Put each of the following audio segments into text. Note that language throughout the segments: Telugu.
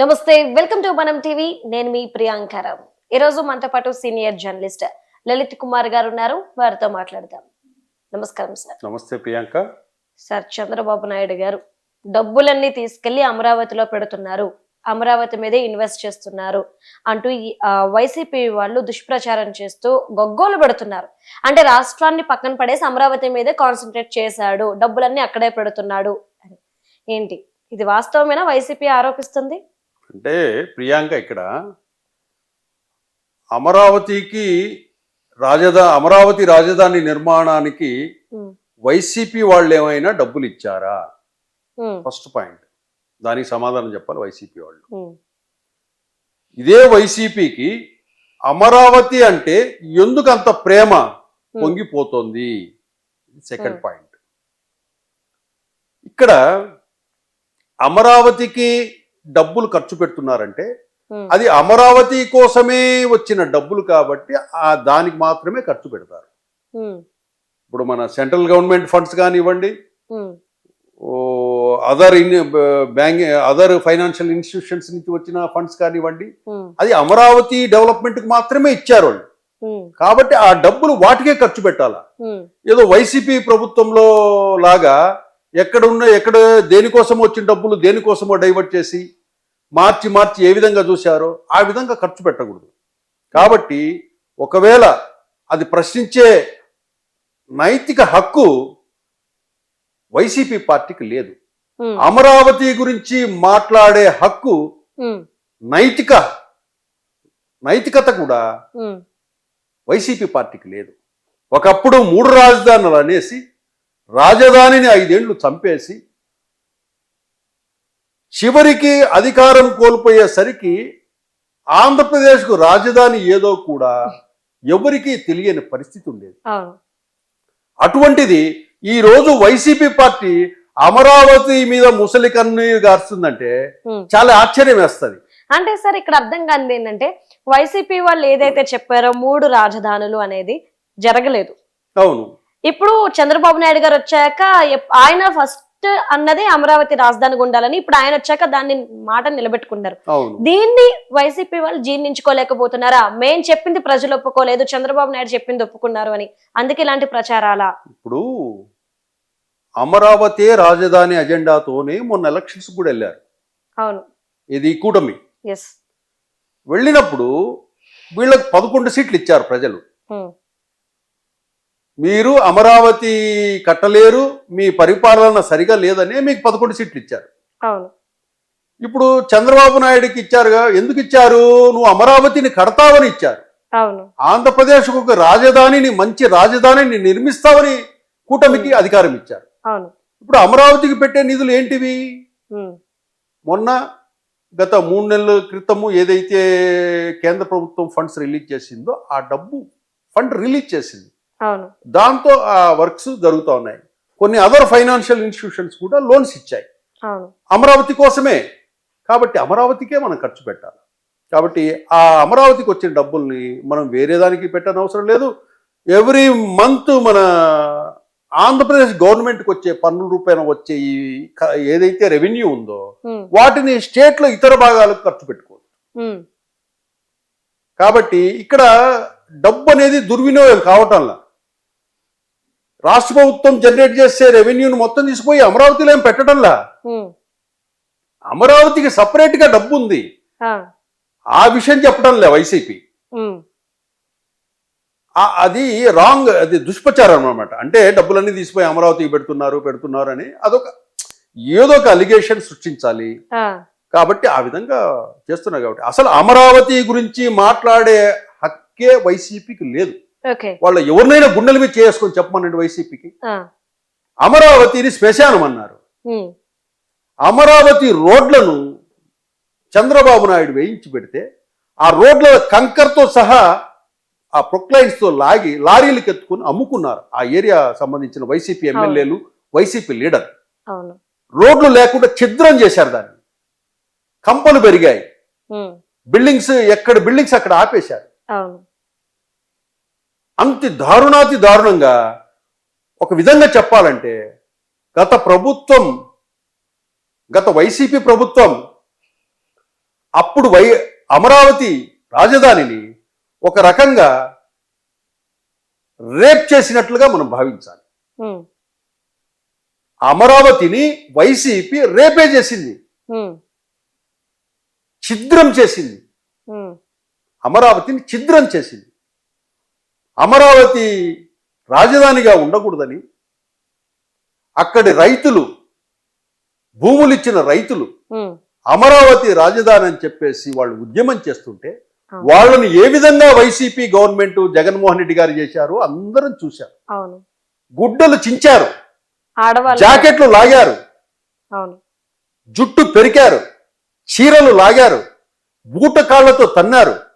నమస్తే వెల్కమ్ టు మనం టీవీ. నేను మీ ప్రియాంకరావు ఈరోజు మనతో పాటు సీనియర్ జర్నలిస్ట్ లలిత్ కుమార్ గారు ఉన్నారు. వారితో మాట్లాడదాం. నమస్కారం సార్. నమస్తే ప్రియాంక. సార్ చంద్రబాబు నాయుడు గారు డబ్బులన్నీ తీసుకెళ్ళి అమరావతిలో పెడుతున్నారు. అమరావతి మీదే ఇన్వెస్ట్ చేస్తున్నారు. అంటూ వైసీపీ వాళ్ళు దుష్ప్రచారం చేస్తూ గొగ్గోలు పెడుతున్నారు. అంటే రాష్ట్రాన్ని పక్కన పడేసి అమరావతి మీదే కాన్సన్ట్రేట్ చేశాడు. డబ్బులన్నీ అక్కడే పెడుతున్నాడు అని. ఏంటి? ఇది వాస్తవమేనా? వైసీపీ ఆరోపిస్తుంది? అంటే ప్రియాంక ఇక్కడ అమరావతికి రాజధా అమరావతి రాజధాని నిర్మాణానికి వైసీపీ వాళ్ళు ఏమైనా డబ్బులు ఇచ్చారా? ఫస్ట్ పాయింట్ దానికి సమాధానం చెప్పాలి వైసీపీ వాళ్ళు. ఇదే వైసీపీకి అమరావతి అంటే ఎందుకు అంత ప్రేమ పొంగిపోతుంది? సెకండ్. పాయింట్ ఇక్కడ అమరావతికి డబ్బులు ఖర్చు పెడుతున్నారంటే అది అమరావతి కోసమే వచ్చిన డబ్బులు కాబట్టి ఆ దానికి మాత్రమే ఖర్చు పెడతారు. ఇప్పుడు మన సెంట్రల్ గవర్నమెంట్ ఫండ్స్ కానివ్వండి other in bank other financial institutions నుంచి వచ్చిన ఫండ్స్ కానివ్వండి అది అమరావతి డెవలప్మెంట్కి మాత్రమే ఇచ్చారు వాళ్ళు. కాబట్టి ఆ డబ్బులు వాటికే ఖర్చు పెట్టాలా. ఏదో వైసీపీ ప్రభుత్వంలో లాగా ఎక్కడ ఉన్న ఎక్కడ దేనికోసం వచ్చిన డబ్బులు దేనికోసమో డైవర్ట్ చేసి మార్చి మార్చి ఏ విధంగా చూశారో ఆ విధంగా ఖర్చు పెట్టకూడదు. కాబట్టి ఒకవేళ అది ప్రశ్నించే నైతిక హక్కు వైసీపీ పార్టీకి లేదు. అమరావతి గురించి మాట్లాడే హక్కు నైతిక నైతికత కూడా వైసీపీ పార్టీకి లేదు. ఒకప్పుడు మూడు రాజధానులు అనేసి రాజధానిని ఐదేళ్ళు చంపేసి చివరికి అధికారం కోల్పోయేసరికి ఆంధ్రప్రదేశ్కు రాజధాని ఏదో కూడా ఎవరికీ తెలియని పరిస్థితి ఉండేది. అటువంటిది ఈ రోజు వైసీపీ పార్టీ అమరావతి మీద ముసలి కన్నీరు గారుస్తుందంటే. చాలా ఆశ్చర్యం వేస్తుంది. అంటే సార్ ఇక్కడ అర్థం కానిది ఏంటంటే వైసీపీ వాళ్ళు ఏదైతే చెప్పారో మూడు రాజధానులు అనేది జరగలేదు. అవును. ఇప్పుడు చంద్రబాబు నాయుడు గారు వచ్చాక ఆయన ఫస్ట్ అన్నది అమరావతి రాజధాని ఉండాలని ఇప్పుడు ఆయన వచ్చాక దాన్ని మాట నిలబెట్టుకున్నారు. దీన్ని వైసీపీ వాళ్ళు జీర్ణించుకోలేకపోతున్నారా? మేం చెప్పింది ప్రజలు ఒప్పుకోలేదు చంద్రబాబు నాయుడు చెప్పింది ఒప్పుకున్నారు అని. అందుకే ఇలాంటి ప్రచారాలా? ఇప్పుడు అమరావతి రాజధాని అజెండాతోనే మొన్న ఎలక్షన్స్ కూడా వెళ్ళారు. అవును. ఇది కూటమి. ఎస్. వెళ్ళినప్పుడు వీళ్ళకి పదకొండు సీట్లు ఇచ్చారు ప్రజలు. మీరు అమరావతి కట్టలేరు మీ పరిపాలన సరిగా లేదనే మీకు పదకొండు సీట్లు ఇచ్చారు. అవును. ఇప్పుడు చంద్రబాబు నాయుడుకి ఇచ్చారుగా ఎందుకు ఇచ్చారు? నువ్వు అమరావతిని కడతావని ఇచ్చారు. అవును. ఆంధ్రప్రదేశ్కు ఒక రాజధానిని మంచి రాజధానిని నిర్మిస్తావని కూటమికి అధికారం ఇచ్చారు. అవును. ఇప్పుడు అమరావతికి పెట్టే నిధులు ఏంటివి? మొన్న గత మూడు నెలల క్రితము ఏదైతే కేంద్ర ప్రభుత్వం ఫండ్స్ రిలీజ్ చేసిందో ఆ డబ్బు ఫండ్ రిలీజ్ చేసింది. దాంతో ఆ వర్క్స్ జరుగుతూ ఉన్నాయి. కొన్ని అదర్ ఫైనాన్షియల్ ఇన్స్టిట్యూషన్స్ కూడా లోన్స్ ఇచ్చాయి. అమరావతి కోసమే. కాబట్టి అమరావతికే మనం ఖర్చు పెట్టాలి. కాబట్టి ఆ అమరావతికి వచ్చిన డబ్బుల్ని మనం వేరే దానికి పెట్టని అవసరం లేదు. ఎవ్రీ మంత్ మన ఆంధ్రప్రదేశ్ గవర్నమెంట్కి వచ్చే పన్నుల రూపాయన వచ్చే ఈ ఏదైతే రెవెన్యూ ఉందో వాటిని స్టేట్లో ఇతర భాగాలకు ఖర్చు పెట్టుకోవచ్చు కాబట్టి ఇక్కడ డబ్బు అనేది దుర్వినియోగం కావటంలా. రాష్ట్ర ప్రభుత్వం జనరేట్ చేసే రెవెన్యూని మొత్తం తీసుకుపోయి అమరావతిలో ఏం పెట్టడంలా? అమరావతికి సపరేట్గా డబ్బు ఉంది ఆ, విషయం చెప్పడం లే వైసీపీ అది రాంగ్ అది దుష్ప్రచారం అన్నమాట. అంటే డబ్బులన్నీ తీసిపోయి అమరావతికి పెడుతున్నారు పెడుతున్నారు అని అదొక ఏదో ఒక అలిగేషన్ సృష్టించాలి. కాబట్టి ఆ విధంగా చేస్తున్నారు కాబట్టి. అసలు అమరావతి గురించి మాట్లాడే హక్కే వైసీపీకి లేదు. వాళ్ళ ఎవరినైనా గుండెల మీద చేసుకొని చెప్పమనండి వైసీపీకి. అమరావతిని శ్మశానం అన్నారు అమరావతి రోడ్లను చంద్రబాబు నాయుడు వేయించి పెడితే ఆ రోడ్ల కంకర్తో సహా ఆ ప్రొక్లైన్స్తో లాగి లారీలకు ఎత్తుకుని అమ్ముకున్నారు ఆ ఏరియా సంబంధించిన వైసీపీ ఎమ్మెల్యేలు వైసీపీ లీడర్. రోడ్లు లేకుండా ఛిద్రం చేశారు దాన్ని. కంపలు పెరిగాయి. బిల్డింగ్స్ ఎక్కడ బిల్డింగ్స్ అక్కడ ఆపేశారు. అంత దారుణాతి దారుణంగా ఒక విధంగా చెప్పాలంటే గత ప్రభుత్వం గత వైసీపీ ప్రభుత్వం అప్పుడు వై అమరావతి రాజధానిని ఒక రకంగా రేప్ చేసినట్లుగా మనం భావించాలి. అమరావతిని వైసీపీ రేపే చేసింది. ఛిద్రం చేసింది. అమరావతిని ఛిద్రం చేసింది. అమరావతి రాజధానిగా ఉండకూడదని అక్కడి రైతులు భూములు ఇచ్చిన రైతులు అమరావతి రాజధాని అని చెప్పేసి వాళ్ళు ఉద్యమం చేస్తుంటే. వాళ్ళని ఏ విధంగా వైసీపీ గవర్నమెంట్ జగన్మోహన్ రెడ్డి గారు చేశారు అందరం చూశారు గుడ్డలు చించారు. జాకెట్లు లాగారు. జుట్టు పెరికారు. చీరలు లాగారు. బూటకాళ్ళతో తన్నారు.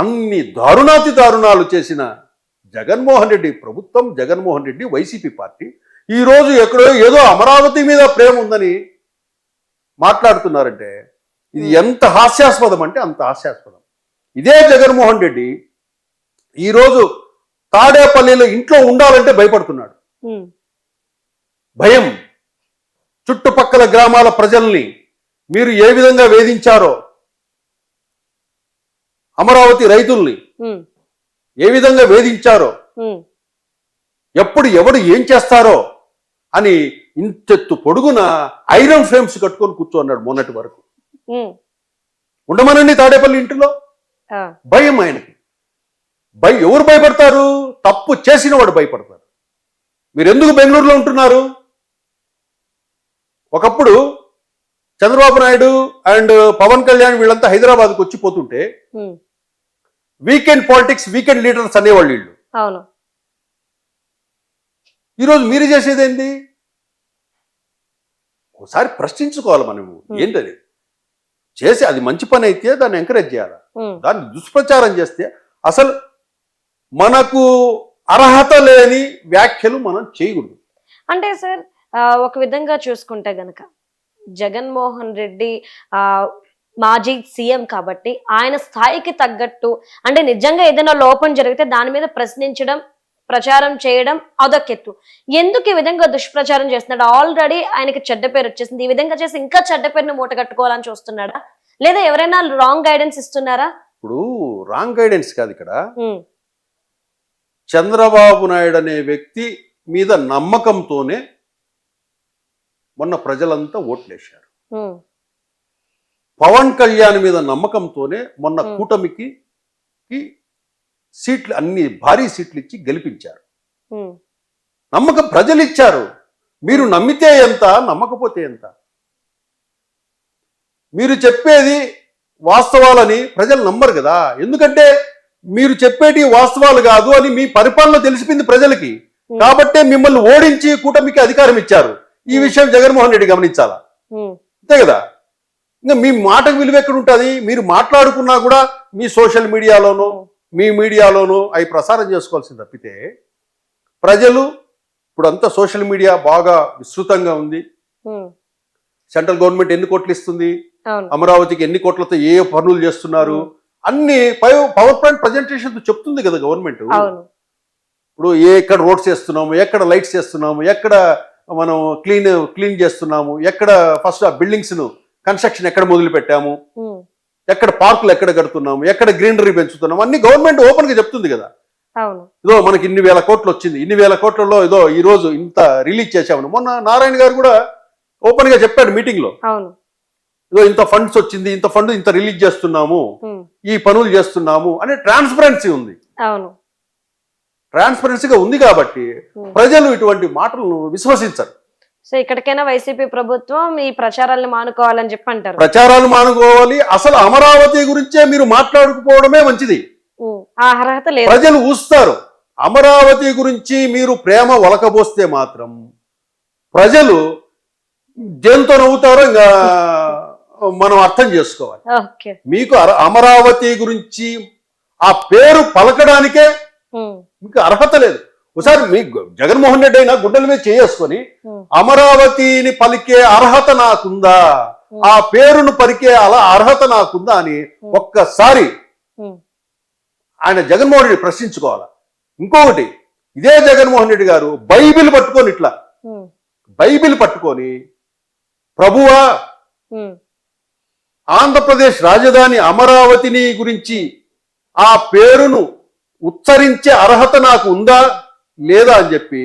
అన్ని దారుణాతి దారుణాలు చేసిన జగన్మోహన్ రెడ్డి ప్రభుత్వం జగన్మోహన్ రెడ్డి వైసీపీ పార్టీ ఈ రోజు ఎక్కడో ఏదో అమరావతి మీద ప్రేమ ఉందని మాట్లాడుతున్నారంటే ఇది ఎంత హాస్యాస్పదం అంటే అంత హాస్యాస్పదం. ఇదే జగన్మోహన్ రెడ్డి ఈరోజు తాడేపల్లిలో ఇంట్లో ఉండాలంటే భయపడుతున్నాడు. భయం. చుట్టుపక్కల గ్రామాల ప్రజల్ని మీరు ఏ విధంగా వేధించారో అమరావతి రైతుల్ని ఏ విధంగా వేధించారో ఎప్పుడు ఎవడు ఏం చేస్తారో అని ఇంతెత్తు పొడుగున ఐరన్ ఫ్రేమ్స్ కట్టుకొని కూర్చోన్నాడు మొన్నటి వరకు. ఉండమనండి తాడేపల్లి ఇంటిలో? భయం ఆయనకి. భయ ఎవరు భయపడతారు? తప్పు చేసిన వాడు భయపడతారు మీరు ఎందుకు బెంగళూరులో ఉంటున్నారు? ఒకప్పుడు చంద్రబాబు నాయుడు అండ్ పవన్ కళ్యాణ్ వీళ్ళంతా హైదరాబాద్కి వచ్చి పోతుంటే um, weekend politics weekend leaders అనేవాళ్ళు వీళ్ళు. అవును. ఈరోజు మీరు చేసేది ఏంది ఒకసారి ప్రశ్నించుకోవాలి మనము. ఏంటది? చేసి అది మంచి పని అయితే దాన్ని ఎంకరేజ్ చేయాలి? దాన్ని దుష్ప్రచారం చేస్తే అసలు మనకు అర్హత లేని వ్యాఖ్యలు మనం చేయకూడదు. అంటే సార్ ఒక విధంగా చూసుకుంటే గనక జగన్మోహన్ రెడ్డి మాజీ సీఎం కాబట్టి ఆయన స్థాయికి తగ్గట్టు అంటే నిజంగా ఏదైనా లోపం జరిగితే దాని మీద ప్రశ్నించడం ప్రచారం చేయడం అదొకెత్తు. ఎందుకు ఈ విధంగా దుష్ప్రచారం చేస్తున్నాడు? ఆల్రెడీ ఆయనకి చెడ్డ పేరు వచ్చేసింది. ఈ విధంగా చేసి ఇంకా చెడ్డ పేరుని మూట కట్టుకోవాలని చూస్తున్నాడా? లేదా ఎవరైనా రాంగ్ గైడెన్స్ ఇస్తున్నారా? ఇప్పుడు రాంగ్ గైడెన్స్ కాదు ఇక్కడ. చంద్రబాబు నాయుడు అనే వ్యక్తి మీద నమ్మకంతోనే మొన్న ప్రజలంతా ఓట్లేశారు. పవన్ కళ్యాణ్ మీద నమ్మకంతోనే మొన్న. కూటమికి సీట్లు అన్ని భారీ సీట్లు ఇచ్చి గెలిపించారు. నమ్మకం ప్రజలు ఇచ్చారు మీరు నమ్మితే ఎంత నమ్మకపోతే ఎంత? మీరు చెప్పేది వాస్తవాలని ప్రజలు నమ్మరు కదా. ఎందుకంటే మీరు చెప్పేటి వాస్తవాలు కాదు అని మీ పరిపాలన తెలిసిపోయింది ప్రజలకి. కాబట్టే మిమ్మల్ని ఓడించి కూటమికి అధికారం ఇచ్చారు. ఈ విషయం జగన్మోహన్ రెడ్డి గమనించాలా? అంతే కదా. ఇంకా మీ మాటకు విలువ ఎక్కడ ఉంటుంది? మీరు మాట్లాడుకున్నా కూడా మీ సోషల్ మీడియాలోనూ మీ మీడియాలోనూ అవి ప్రసారం చేసుకోవాల్సింది తప్పితే ప్రజలు ఇప్పుడు అంతా సోషల్ మీడియా బాగా విస్తృతంగా ఉంది. సెంట్రల్ గవర్నమెంట్ ఎన్ని కోట్లు ఇస్తుంది? అమరావతికి ఎన్ని కోట్లతో ఏ పనులు చేస్తున్నారు? అన్ని పవర్ పాయింట్ ప్రజెంటేషన్ చెప్తుంది కదా గవర్నమెంట్. ఇప్పుడు ఏ ఎక్కడ రోడ్స్ చేస్తున్నాము ఎక్కడ లైట్స్ చేస్తున్నాము ఎక్కడ మనం క్లీన్ క్లీన్ చేస్తున్నాము ఎక్కడ ఫస్ట్ ఆ బిల్డింగ్స్ను కన్స్ట్రక్షన్ ఎక్కడ మొదలు పెట్టాము ఎక్కడ పార్కులు ఎక్కడ కడుతున్నాము? ఎక్కడ గ్రీనరీ పెంచుతున్నాము? అన్ని గవర్నమెంట్ ఓపెన్గా చెప్తుంది కదా. ఇదో మనకి ఇన్ని వేల కోట్లు వచ్చింది. ఇన్ని వేల కోట్లలో ఇదో ఈ రోజు ఇంత రిలీజ్ చేశామని మొన్న నారాయణ గారు కూడా ఓపెన్గా చెప్పాడు మీటింగ్లో. ఇదో ఇంత ఫండ్స్ వచ్చింది ఇంత ఫండ్ ఇంత రిలీజ్ చేస్తున్నాము ఈ పనులు చేస్తున్నాము అనే ట్రాన్స్పరెన్సీ ఉంది. అవును. ట్రాన్స్పరెన్సీగా ఉంది కాబట్టి. ప్రజలు ఇటువంటి మాటలను విశ్వసించరు. సో ఇక్కడికైనా వైసీపీ ప్రభుత్వం ఈ ప్రచారాలను మానుకోవాలని చెప్పి అంటారు ప్రచారాలు మానుకోవాలి. అసలు అమరావతి గురించే మీరు మాట్లాడుకుపోవడమే మంచిది. ఆ అర్హత లేదు. ప్రజలు ఊస్తారు. అమరావతి గురించి మీరు ప్రేమ ఒలకబోస్తే మాత్రం ప్రజలు దేంతో నవ్వుతారో ఇంకా మనం అర్థం చేసుకోవాలి. మీకు అమరావతి గురించి ఆ పేరు పలకడానికే మీకు అర్హత లేదు. ఒకసారి మీ జగన్మోహన్ రెడ్డి అయినా గుడ్డల మీద చేసుకొని అమరావతిని పలికే అర్హత నాకుందా? ఆ పేరును పలికే అలా అర్హత నాకుందా అని ఒక్కసారి ఆయన జగన్మోహన్ రెడ్డి ప్రశ్నించుకోవాలి? ఇంకొకటి ఇదే జగన్మోహన్ రెడ్డి గారు బైబిల్ పట్టుకొని ఇట్లా బైబిల్ పట్టుకొని ప్రభువా ఆంధ్రప్రదేశ్ రాజధాని అమరావతిని గురించి ఆ పేరును ఉచ్చరించే అర్హత నాకు ఉందా? లేదా అని చెప్పి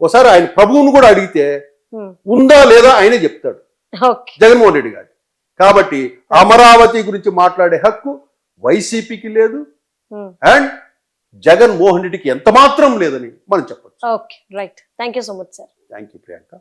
ఒకసారి ఆయన ప్రభువును కూడా అడిగితే ఉందా లేదా ఆయనే చెప్తాడు. జగన్మోహన్ రెడ్డి గారు. కాబట్టి అమరావతి గురించి మాట్లాడే హక్కు వైసీపీకి లేదు. అండ్ జగన్మోహన్ రెడ్డికి ఎంత మాత్రం లేదని మనం చెప్పొచ్చు. Okay right. Thank you so much sir. Thank you Priyanka.